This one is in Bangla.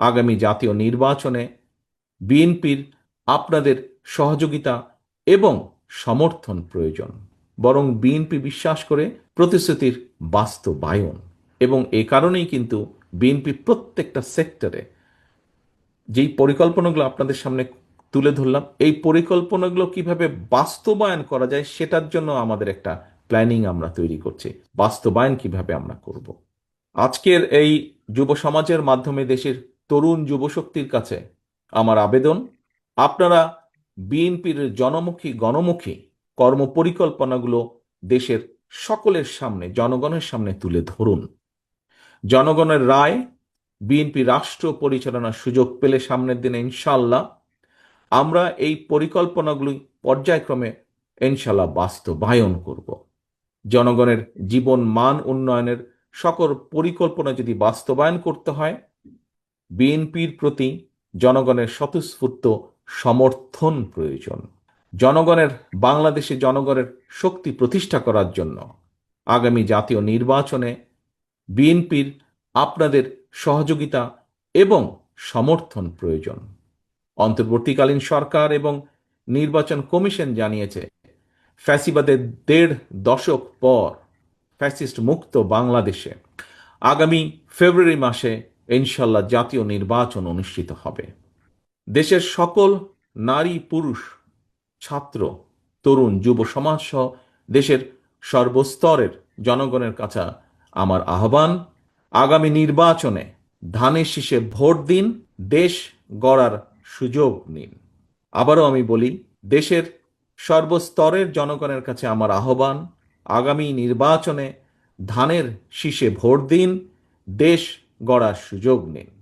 আগামী জাতীয় নির্বাচনে বিএনপির আপনাদের সহযোগিতা এবং সমর্থন প্রয়োজন। বরং বিএনপি বিশ্বাস করে প্রতিশ্রুতির বাস্তবায়ন। এবং এ কারণেই কিন্তু বিএনপি প্রত্যেকটা সেক্টরে যেই পরিকল্পনাগুলো আপনাদের সামনে তুলে ধরলাম, এই পরিকল্পনাগুলো কীভাবে বাস্তবায়ন করা যায় সেটার জন্য আমাদের একটা প্ল্যানিং আমরা তৈরি করছি। বাস্তবায়ন কীভাবে আমরা করব। আজকের এই যুব সমাজের মাধ্যমে দেশের তরুণ যুবশক্তির কাছে আমার আবেদন, আপনারা বিএনপির জনমুখী, গণমুখী কর্মপরিকল্পনাগুলো দেশের সকলের সামনে, জনগণের সামনে তুলে ধরুন। জনগণের রায়, বিএনপি রাষ্ট্র পরিচালনার সুযোগ পেলে সামনের দিনে ইনশাল্লাহ আমরা এই পরিকল্পনাগুলি পর্যায়ক্রমে ইনশাল্লাহ বাস্তবায়ন করব। জনগণের জীবন মান উন্নয়নের সকল পরিকল্পনা যদি বাস্তবায়ন করতে হয় বিএনপির প্রতি জনগণের স্বতঃস্ফূর্ত সমর্থন প্রয়োজন। জনগণের, বাংলাদেশে জনগণের শক্তি প্রতিষ্ঠা করার জন্য আগামী জাতীয় নির্বাচনে বিএনপির আপনাদের সহযোগিতা এবং সমর্থন প্রয়োজন। অন্তর্বর্তীকালীন সরকার এবং নির্বাচন কমিশন জানিয়েছে, ফ্যাসিবাদের দেড় দশক পর ফ্যাসিস্ট মুক্ত বাংলাদেশে আগামী ফেব্রুয়ারি মাসে ইনশাল্লাহ জাতীয় নির্বাচন অনুষ্ঠিত হবে। দেশের সকল নারী, পুরুষ, ছাত্র, তরুণ, যুব সমাজ সহ দেশের সর্বস্তরের জনগণের কাছে আমার আহ্বান, আগামী নির্বাচনে ধানের শীষে ভোট দিন, দেশ গড়ার সুযোগ নিন। আবারও আমি বলি, দেশের সর্বস্তরের জনগণের কাছে আমার আহ্বান, আগামী নির্বাচনে ধানের শীষে ভোট দিন, দেশ গড়ার সুযোগ নিন